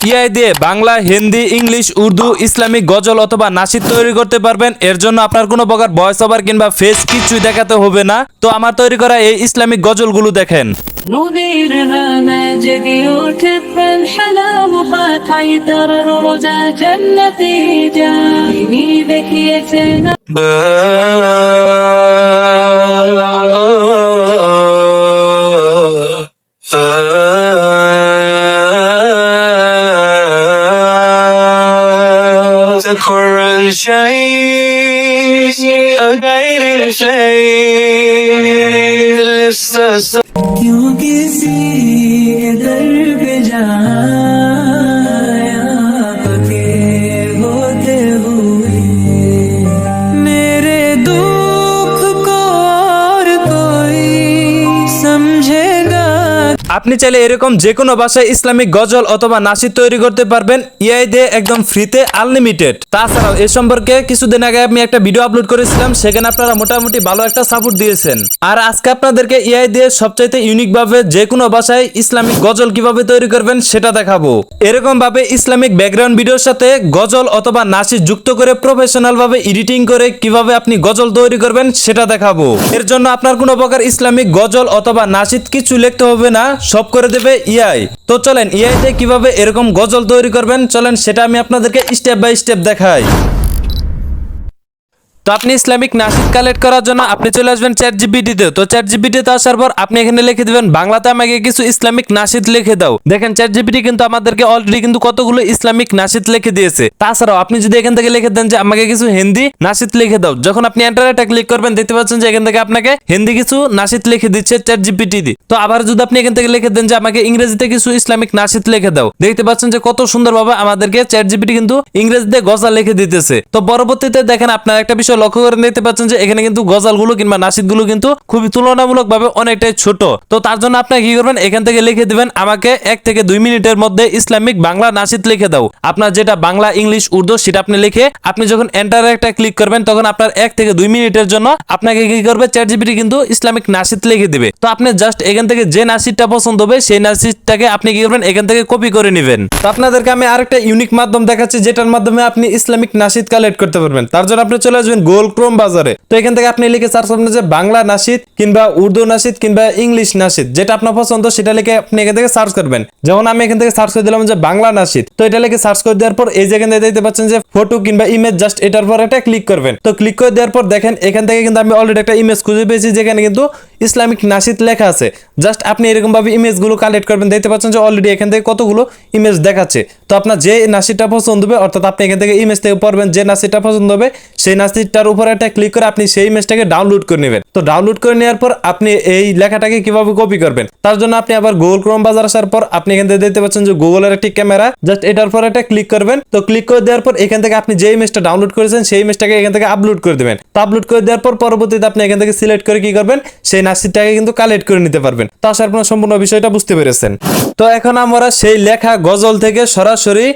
ইআই দিয়ে Bangla Hindi English Urdu Islamic গজল অথবা নাসিদ তৈরি করতে পারবেন এর জন্য আপনার কোনো প্রকার ভয়েস ওভার কিংবা ফেস কিছুই দেখাতে হবে না তো আমার তৈরি করা এই ইসলামিক গজলগুলো দেখেন مديرها ماجد يوتف الحلا وفات حيدر رجا جنتي جايني بك يتنا غير شيء لسه क्यों किसी के दर पे जाया আপনি চাইলে এরকম যে কোনো ভাষায় ইসলামিক গজল অথবা নাসিদ তৈরি করতে পারবেন। ইআই দিয়ে একদম ফ্রিতে আনলিমিটেড তাছাড়াও এ সম্পর্কে কিছুদিন আগে আমি একটা ভিডিও আপলোড করেছিলাম, সেখানে আপনারা মোটামুটি ভালো একটা সাপোর্ট দিয়েছেন। আর আজকে আপনাদেরকে ইআই দিয়ে সবচাইতে ইউনিক ভাবে যে কোনো ভাষায় ইসলামিক গজল কীভাবে তৈরি করবেন, সেটা দেখাবো। এরকম ভাবে ইসলামিক ব্যাকগ্রাউন্ড ভিডিওর সাথে গজল অথবা নাসিদ যুক্ত করে প্রফেশনাল ভাবে এডিটিং করে কীভাবে আপনি গজল তৈরি করবেন, সেটা দেখাবো। এর জন্য আপনার কোনো প্রকার ইসলামিক গজল অথবা নাসিদ কিছু লিখতে হবে না। সব করে দেবে ইআই তো চলেন ইআইতে কীভাবে এরকম গজল তৈরি করবেন? চলেন সেটা আমি আপনাদেরকে স্টেপ বাই স্টেপ দেখাই। তো আপনি ইসলামিক নাসিদ কালেক্ট করার জন্য আপনি চলে আসবেন চ্যাট জিবিটিতে তো চ্যাট জিবিটিতে আসার পর আপনি এখানে লিখে দিবেন, বাংলাতে আমাকে কিছু ইসলামিক নাসিদ লিখে দাও। দেখেন চ্যাট জিবিটি কিন্তু আমাদেরকে অলরেডি কিন্তু কতগুলো ইসলামিক নাসিদ লিখে দিয়েছে। তাছাড়াও আপনি যদি এখান থেকে লিখে দেন যে আমাকে কিছু হিন্দি নাসিদ লিখে দাও। যখন আপনি এন্টারটা ক্লিক করবেন, দেখতে পাচ্ছেন যে এখান থেকে আপনাকে হিন্দি কিছু নাসিদ লিখে দিচ্ছে চ্যাট জিবিটি দিয়ে তো আবার যদি আপনি এখান থেকে লিখে দেন যে আমাকে ইংরেজিতে কিছু ইসলামিক নাসিদ লিখে দাও, দেখতে পাচ্ছেন যে কত সুন্দরভাবে আমাদেরকে চ্যাট জিপিটি কিন্তু ইংরেজিতে গজা লিখে দিতেছে। তো পরবর্তীতে দেখেন আপনার একটা বিষয় লক্ষ্য করে দেখতে পাচ্ছেন যে এখানে কিন্তু গজালগুলো কিংবা নাসিদগুলো কিন্তু খুবই তুলনামূলক ভাবে অনেকটাই ছোট। তো তার জন্য আপনি কি করবেন? এখান থেকে লিখে দিবেন, আমাকে এক থেকে দুই মিনিটের মধ্যে ইসলামিক বাংলা নাসিদ লিখে দাও। আপনার যেটা বাংলা, ইংলিশ, উর্দু সেটা আপনি লিখে আপনি যখন এন্টার একটা ক্লিক করবেন, তখন আপনার এক থেকে দুই মিনিটের জন্য আপনাকে কি করবে? চ্যাট জিপিটি কিন্তু ইসলামিক নাসিদ লিখে দিবে। তো আপনি জাস্ট এখান থেকে যে নাসিদটা পছন্দ হবে, সেই নাসিদটাকে আপনি কি করবেন? এখান থেকে কপি করে নেবেন। তো আপনাদেরকে আমি আরেকটা ইউনিক মাধ্যম দেখাচ্ছি, যেটার মাধ্যমে আপনি ইসলামিক নাসিদ কালেক্ট করতে পারবেন। তার জন্য আপনি চলে আসবেন গোল ক্রোম বাজারে। তো এখান থেকে আপনি লিখে সার্চ করবেন যে বাংলা নাসিদ কিংবা উর্দু নাসিদ কিংবা ইংলিশ নাসিদ, যেটা আপনার পছন্দ সেটা লিখে আপনি এখান থেকে সার্চ করবেন। যেমন আমি এখান থেকে সার্চ করে দিলাম যে বাংলা নাসিদ, তো এটা লিখে সার্চ করে দেওয়ার পর এই যে এখান দেখতে পাচ্ছেন যে ফটো কিংবা ইমেজ জাস্ট এটার পর এটা ক্লিক করবেন। তো ক্লিক করে দেওয়ার পর দেখেন এখান থেকে কিন্তু আমি অলরেডি একটা ইমেজ খুঁজে পেয়েছি যেখানে কিন্তু ইসলামিক নাসিদ লেখা আছে। জাস্ট আপনি এরকম ভাবে ইমেজগুলো কালেক্ট করবেন, দেখতে পাচ্ছেন যে অলরেডি এখান থেকে কতগুলো ইমেজ দেখাচ্ছে। তো আপনার যে নাসিদটা পছন্দ হবে, অর্থাৎ আপনি এখান থেকে ইমেজ থেকে পড়বেন যে নাসিদটা পছন্দ হবে, সেই লেংকটার উপর একটা ক্লিক করে আপনি সেই ম্যাচটাকে ডাউনলোড করে নেবেন। তো ডাউনলোড করে নেওয়ার পর আপনি এই লেখাটাকে কীভাবে কপি করবেন? তার জন্য আপনি আবার গুগল ক্রোম বাজার আসার পর আপনি এখান থেকে দেখতে পাচ্ছেন যে গুগলের একটি ক্যামেরা জাস্ট এটার পর একটা ক্লিক করবেন। তো ক্লিক করে দেওয়ার পর এখান থেকে আপনি যেই ম্যাচটা ডাউনলোড করেছেন সেই ম্যাচটাকে এখান থেকে আপলোড করে দেবেন। তো আপলোড করে দেওয়ার পর পরবর্তীতে আপনি এখান থেকে সিলেক্ট করে কি করবেন? সেই নাসিরটাকে কিন্তু কালেক্ট করে নিতে পারবেন। তো আসার পর সম্পূর্ণ বিষয়টা বুঝতে পেরেছেন। তো এখন আমরা সেই লেখা গজল থেকে সরাসরি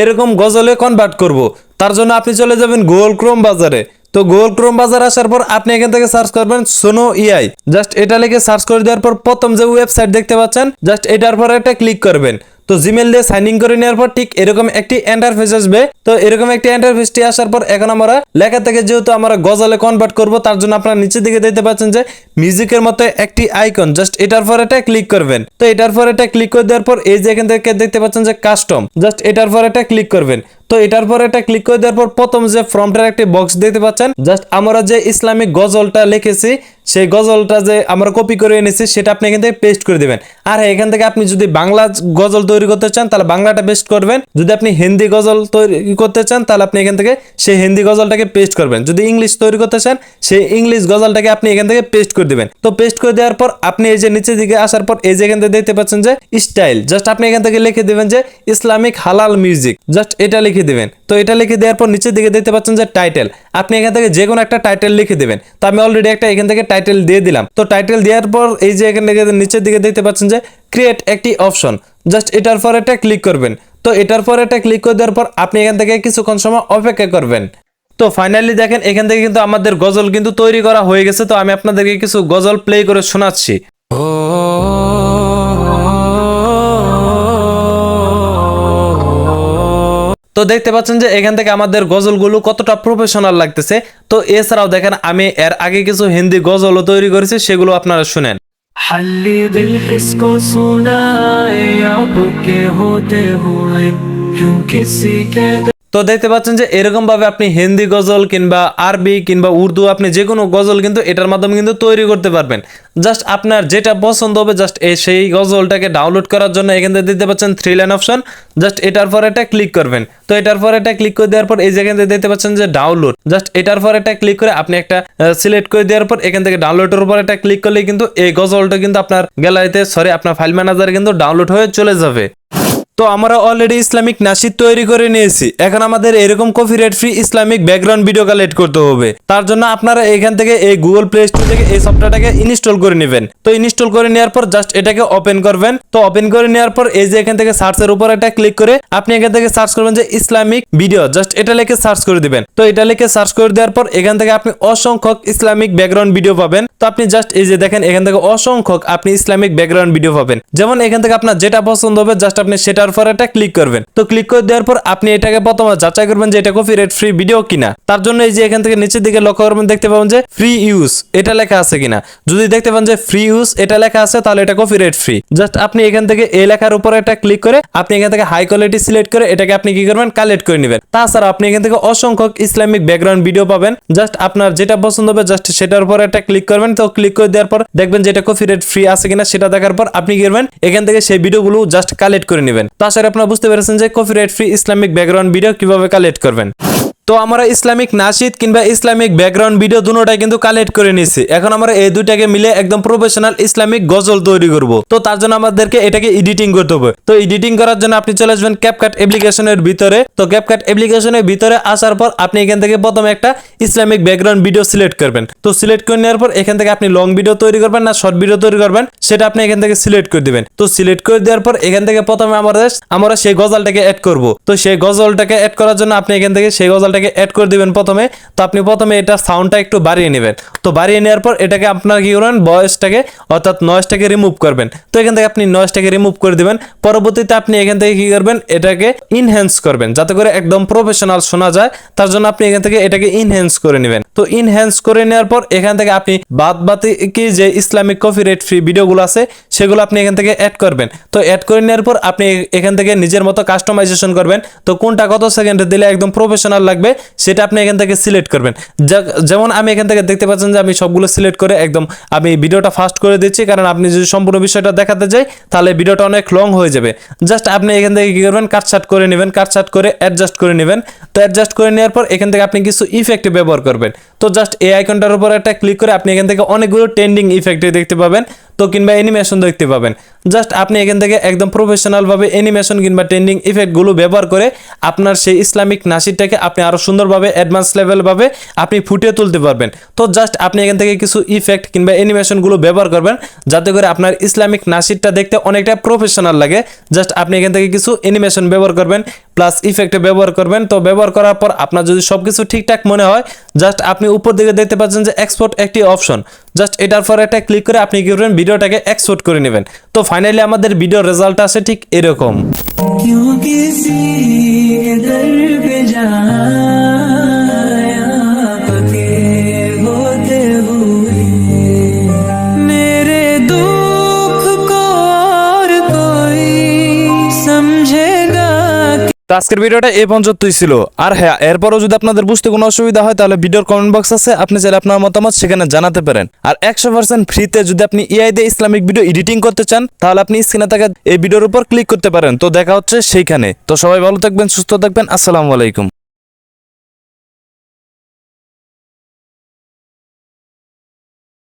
এরকম গজলে কনভার্ট করব। তার জন্য আপনি চলে যাবেন গুগল ক্রোম বাজারে। তো গুগল ক্রোম বাজার আসার পর আপনি এখান থেকে সার্চ করবেন সোনো ইআই জাস্ট এটা লিখে সার্চ করে দেওয়ার পর প্রথম যে ওয়েবসাইট দেখতে পাচ্ছেন, জাস্ট এটার পর একটা ক্লিক করবেন। তো জিমেল দিয়ে সাইন ইন করে নেওয়ার পর ঠিক এরকম একটি ইন্টারফেস আসবে। তো এরকম একটি ইন্টারফেসটি আসার পর এখন আমরা লেখা থেকে যেহেতু আমরা গজালে কনভার্ট করব, তার জন্য আপনারা নিচের দিকে দেখতে পাচ্ছেন যে মিউজিকের মতো একটি আইকন জাস্ট এটার পর এটা ক্লিক করবেন। তো এটার পর এটা ক্লিক করে দেওয়ার পর এই যে এখান থেকে দেখতে পাচ্ছেন যে কাস্টম জাস্ট এটার পর এটা ক্লিক করবেন। তো এটার পর এটা ক্লিক করে দেওয়ার পর প্রথম যে ফর্মটার একটি বক্স দেখতে পাচ্ছেন জাস্ট আমরা যে ইসলামিক গজলটা লিখেছি, সেই গজলটা যে আমরা কপি করে এনেছি, সেটা আপনি এখান থেকে পেস্ট করে দেবেন। আর এখান থেকে আপনি যদি বাংলা গজল তৈরি করতে চান, তাহলে বাংলাটা পেস্ট করবেন। যদি আপনি হিন্দি গজল তৈরি করতে চান, তাহলে আপনি এখান থেকে সেই হিন্দি গজলটাকে পেস্ট করবেন। যদি ইংলিশ তৈরি করতে চান, সেই ইংলিশ গজলটাকে আপনি এখান থেকে পেস্ট করে দিবেন। তো পেস্ট করে দেওয়ার পর আপনি এই যে নিচের দিকে আসার পর, এই যে এখান থেকে দেখতে পাচ্ছেন যে স্টাইল জাস্ট আপনি এখান থেকে লিখে দিবেন যে ইসলামিক হালাল মিউজিক জাস্ট এটা দিবেন। তো এটা লিখে দেওয়ার পর নিচের দিকে দেখতে পাচ্ছেন যে টাইটেল আপনি এখান থেকে যে কোনো একটা টাইটেল লিখে দিবেন। তো আমি অলরেডি একটা এখান থেকে টাইটেল দিয়ে দিলাম। তো টাইটেল দেওয়ার পর এই যে এখান থেকে নিচের দিকে দেখতে পাচ্ছেন যে ক্রিয়েট একটি অপশন জাস্ট এটার পর এটা ক্লিক করবেন। তো এটার পর এটা ক্লিক করে দেওয়ার পর আপনি এখান থেকে কিছুক্ষণ সময় অপেক্ষা করবেন। তো ফাইনালি দেখেন, এখান থেকে কিন্তু আমাদের গজল কিন্তু তৈরি করা হয়ে গেছে। তো আমি আপনাদেরকে কিছু গজল প্লে করে শোনাচ্ছি। তো দেখতে পাচ্ছেন যে এখান থেকে আমাদের গজলগুলো কতটা প্রফেশনাল লাগতেছে তো এছাড়াও দেখেন আমি এর আগে কিছু হিন্দি গজলও তৈরি করেছি সেগুলো আপনারা শুনেন हल्ली दिल किसको सुनाए आपके होते हुए क्यों किसी के তো দেখতে পাচ্ছেন যে এরকম ভাবে আপনি হিন্দি গজল কিংবা আরবি কিংবা উর্দু, আপনি যে কোনো গজল কিন্তু এটার মাধ্যমে কিন্তু তৈরি করতে পারবেন। জাস্ট আপনার যেটা পছন্দ হবে, জাস্ট সেই গজলটাকে ডাউনলোড করার জন্য এখান থেকে পাচ্ছেন থ্রি লাইন অপশন জাস্ট এটার পর এটা ক্লিক করবেন। তো এটার পর এটা ক্লিক করে দেওয়ার পর এই যেখান থেকে দেখতে পাচ্ছেন যে ডাউনলোড জাস্ট এটার পর এটা ক্লিক করে আপনি একটা সিলেক্ট করে দেওয়ার পর এখান থেকে ডাউনলোডের উপর এটা ক্লিক করলে কিন্তু এই গজলটা কিন্তু আপনার গ্যালারিতে সরি আপনার ফাইল ম্যানেজারে কিন্তু ডাউনলোড হয়ে চলে যাবে। তো আমরা অলরেডি ইসলামিক নাসিদ তৈরি করে নিয়েছি। এখন আমাদের এরকম copyright free Islamic background video collect করতে হবে। তার জন্য আপনারা এখান থেকে এই গুগল প্লে স্টোর থেকে এই সফটওয়্যারটাকে ইনস্টল করে নেবেন। তো ইনস্টল করে নেওয়ার পর জাস্ট এটাকে ওপেন করবেন। তো ওপেন করে নেওয়ার পর এই যে এখান থেকে সার্চের উপর একটা ক্লিক করে আপনি এখান থেকে সার্চ করবেন যে ইসলামিক ভিডিও জাস্ট এটা লিখে সার্চ করে দিবেন। তো এটা লিখে সার্চ করে দেওয়ার পর এখান থেকে আপনি অসংখ্য ইসলামিক ব্যাকগ্রাউন্ড ভিডিও পাবেন। তো আপনি জাস্ট এই যে দেখেন এখান থেকে অসংখ্য আপনি ইসলামিক ব্যাকগ্রাউন্ড ভিডিও পাবেন। যেমন এখান থেকে আপনার যেটা পছন্দ হবে জাস্ট আপনি সেটার পর একটা ক্লিক করবেন। তো ক্লিক করে দেওয়ার পর আপনি এটাকে প্রথমে যাচাই করবেন যে এটা কপিরাইট ফ্রি ভিডিও কিনা। তার জন্য এই যে এখান থেকে নিচের দিকে লক্ষ্য করবেন, দেখতে পাবেন যে ফ্রি ইউজ এটা লেখা আছে কিনা। যদি দেখতে পান যে ফ্রি ইউজ এটা লেখা আছে, তাহলে এটা কপিরাইট ফ্রি জাস্ট আপনি এখান থেকে এই লেখার উপর এটা ক্লিক করে আপনি এখান থেকে হাই কোয়ালিটি সিলেক্ট করে এটাকে আপনি কি করবেন? কালেক্ট করে নেবেন। তাছাড়া আপনি এখান থেকে অসংখ্য ইসলামিক ব্যাকগ্রাউন্ড ভিডিও পাবেন। জাস্ট আপনার যেটা পছন্দ হবে জাস্ট সেটার উপর একটা ক্লিক করবেন। তো ক্লিক করে দেওয়ার পর দেখবেন যে এটা কপিরাইট ফ্রি আছে কিনা, সেটা দেখার পর আপনি কি করবেন? এখান থেকে সেই ভিডিওগুলো জাস্ট কালেক্ট করে নেবেন। তাছাড়া আপনারা বুঝতে পেরেছেন যে copyright free Islamic background video কীভাবে কালেক্ট করবেন। তো আমরা ইসলামিক নাশিদ কিংবা ইসলামিক ব্যাকগ্রাউন্ড ভিডিও দুটোটাই কিন্তু কালেক্ট করে নিছি। এখন আমরা এই দুইটাকে মিলে একদম প্রফেশনাল ইসলামিক গজল তৈরি করব। তো তার জন্য আমাদেরকে এটাকে এডিটিং করতে হবে। তো এডিটিং করার জন্য আপনি চলে আসবেন ক্যাপকাট অ্যাপ্লিকেশনের ভিতরে। তো ক্যাপকাট অ্যাপ্লিকেশনের ভিতরে আসার পর আপনি এখান থেকে প্রথমে একটা ইসলামিক ব্যাকগ্রাউন্ড ভিডিও সিলেক্ট করবেন। তো সিলেক্ট করে নেওয়ার পর এখান থেকে আপনি লং ভিডিও তৈরি করবেন না শর্ট ভিডিও তৈরি করবেন, সেটা আপনি এখান থেকে সিলেক্ট করে দিবেন। তো সিলেক্ট করে দেওয়ার পর এখান থেকে প্রথমে আমরা আমরা সেই গজলটাকে অ্যাড করব। তো সেই গজলটাকে অ্যাড করার জন্য আপনি এখান থেকে সেই গজলটাকে অ্যাড করে দিবেন প্রথমে, তো আপনি প্রথমে এটা সাউন্ডটা একটু বাড়িয়ে নেবেন। তো বাড়িয়ে নেওয়ার পর এটাকে আপনার কি করবেন? ভয়েসটাকে অর্থাৎ নয়েসটাকে রিমুভ করবেন। তো এখান থেকে আপনি নয়েসটাকে রিমুভ করে দিবেন। পরবর্তীতে আপনি এখান থেকে কি করবেন? এটাকে ইনহ্যান্স করবেন, যাতে করে একদম প্রফেশনাল শোনা যায়। তার জন্য আপনি এখান থেকে এটাকে ইনহ্যান্স করে নেবেন। তো ইনহ্যান্স করে নেওয়ার পর এখান থেকে আপনি বাদ বাতি কি যে ইসলামিক কপিরাইট ফ্রি ভিডিওগুলো আছে, সেগুলো আপনি এখান থেকে অ্যাড করবেন। তো অ্যাড করে নেওয়ার পর আপনি এখান থেকে নিজের মতো কাস্টমাইজেশন করবেন। তো কোনটা কত সেকেন্ডে দিলে একদম প্রফেশনাল লাগবে সেটা আপনি এখান থেকে সিলেক্ট করবেন। যেমন আমি এখান থেকে দেখতে পাচ্ছেন যে আমি সবগুলো সিলেক্ট করে একদম আমি ভিডিওটা ফাস্ট করে দিচ্ছি, কারণ আপনি যদি সম্পূর্ণ বিষয়টা দেখাতে যাই, তাহলে ভিডিওটা অনেক লং হয়ে যাবে। জাস্ট আপনি এখান থেকে কি করবেন কাটছাট করে নেবেন কাটছাট করে অ্যাডজাস্ট করে নেবেন। তো অ্যাডজাস্ট করে নেওয়ার পর এখান থেকে আপনি কিছু ইফেক্ট ব্যবহার করবেন। তো জাস্ট এই আইকনটার উপর একটা ক্লিক করে আপনি এখান থেকে অনেকগুলো ট্রেন্ডিং ইফেক্ট দেখতে পাবেন। তো কিংবা অ্যানিমেশন দেখতে পাবেন। জাস্ট আপনি এখান থেকে একদম প্রফেশনাল ভাবে অ্যানিমেশন কিংবা ট্রেন্ডিং ইফেক্টগুলো ব্যবহার করে আপনার সেই ইসলামিক নাসিরটাকে আপনি আরও সুন্দরভাবে অ্যাডভান্স লেভেল ভাবে আপনি ফুটিয়ে তুলতে পারবেন। তো জাস্ট আপনি এখান থেকে কিছু ইফেক্ট কিংবা অ্যানিমেশনগুলো ব্যবহার করবেন, যাতে করে আপনার ইসলামিক নাসিরটা দেখতে অনেকটা প্রফেশনাল লাগে। জাস্ট আপনি এখান থেকে কিছু অ্যানিমেশন ব্যবহার করবেন প্লাস ইফেক্ট ব্যবহার করবেন। তো ব্যবহার করার পর আপনার যদি সবকিছু ঠিকঠাক মনে হয় জাস্ট আপনি উপর দিকে দেখতে পাচ্ছেন যে এক্সপোর্ট একটি অপশন জাস্ট এটার পর একটা ক্লিক করে আপনি কি করবেন, ভিডিওটাকে এক্সপোর্ট করে নেবেন। তো ফাইনালি আমাদের ভিডিও রেজাল্ট আসে ঠিক এরকম। আজকের ভিডিওটা এই পর্যন্তই ছিল। আর হ্যাঁ এরপরও যদি আপনাদের বুঝতে কোনো অসুবিধা হয়, তাহলে ভিডিওর কমেন্ট বক্স আছে। আপনি চাইলে আপনার মতামত সেখানে জানাতে পারেন। আর একশো পার্সেন্ট ফ্রিতে যদি আপনি ইআই দিয়ে ইসলামিক ভিডিও এডিটিং করতে চান, তাহলে আপনি স্ক্রিনে থাকা এই ভিডিওর উপর ক্লিক করতে পারেন। তো দেখা হচ্ছে সেইখানে। তো সবাই ভালো থাকবেন, সুস্থ থাকবেন। আসসালামু আলাইকুম।